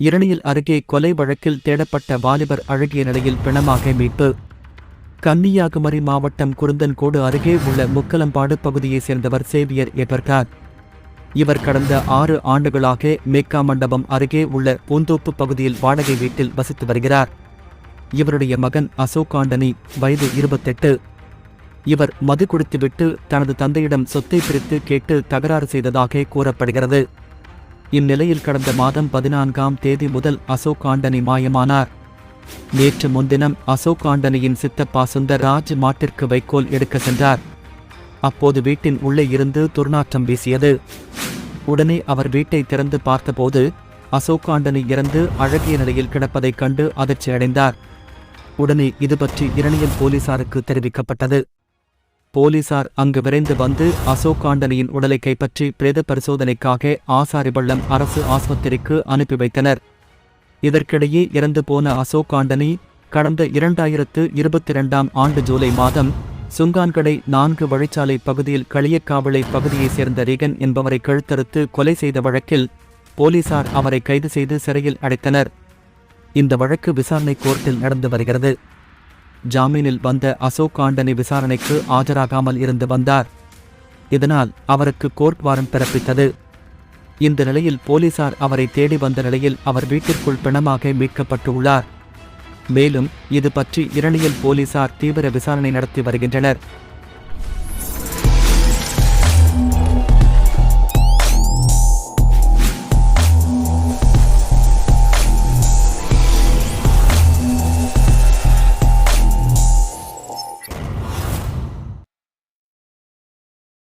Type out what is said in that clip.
இரணியல் அருகே கொலை வழக்கில் தேடப்பட்ட வாலிபர் அழகிய நிலையில் பிணமாக மீட்பு. கன்னியாகுமரி மாவட்டம் குருந்தன்கோடு அருகே உள்ள முக்கலம்பாடு பகுதியைச் சேர்ந்தவர் சேவியர் எபர்கார் இவர் கடந்த ஆறு ஆண்டுகளாக மேக்கா மண்டபம் அருகே உள்ள பூந்தோப்பு பகுதியில் வாடகை வீட்டில் வசித்து வருகிறார். இவருடைய மகன் அசோக் ஆண்டனி வயது இருபத்தெட்டு. இவர் மது குடித்துவிட்டு தனது தந்தையிடம் சொத்தை பிரித்து கேட்டு தகராறு செய்ததாக கூறப்படுகிறது. இந்நிலையில் கடந்த மாதம் பதினான்காம் தேதி முதல் அசோக் ஆண்டனி மாயமானார். நேற்று முன்தினம் அசோக் ஆண்டனியின் சித்தப்பா சுந்தர்ராஜ் மாட்டிற்கு வைக்கோல் எடுக்க சென்றார். அப்போது வீட்டின் உள்ளே இருந்து துர்நாற்றம் வீசியது. உடனே அவர் வீட்டை திறந்து பார்த்தபோது அசோக் ஆண்டனி இறந்து அழகிய நிலையில் கிடப்பதைக் கண்டு அதிர்ச்சி அடைந்தார் உடனே இது பற்றி இரணியல் போலீசாருக்கு தெரிவிக்கப்பட்டது. போலீசார் அங்கு விரைந்து வந்து அசோக் ஆண்டனியின் உடலை கைப்பற்றி பிரேத பரிசோதனைக்காக ஆசாரிபள்ளம் அரசு ஆஸ்பத்திரிக்கு அனுப்பி வைத்தனர். இதற்கிடையே இறந்து போன அசோக் ஆண்டனி கடந்த இரண்டாயிரத்து இருபத்தி இரண்டாம் ஆண்டு ஜூலை மாதம் சுங்கான்கடை நான்கு வழிச்சாலை பகுதியில் களியக்காவளை பகுதியைச் சேர்ந்த ரிகன் என்பவரை கழுத்தறுத்து கொலை செய்த வழக்கில் போலீசார் அவரை கைது செய்து சிறையில் அடைத்தனர். இந்த வழக்கு விசாரணை கோர்ட்டில் நடந்து வருகிறது. ஜாமீனில் வந்த அசோக் ஆண்டனி விசாரணைக்கு ஆஜராகாமல் இருந்து வந்தார். இதனால் அவருக்கு கோர்ட் வாரண்ட் பிறப்பித்தது. இந்த நிலையில் போலீசார் அவரை தேடி வந்த நிலையில் அவர் வீட்டிற்குள் பிணமாக மீட்கப்பட்டுள்ளார். மேலும் இது பற்றி இரணியல் போலீசார் தீவிர விசாரணை நடத்தி வருகின்றனர்.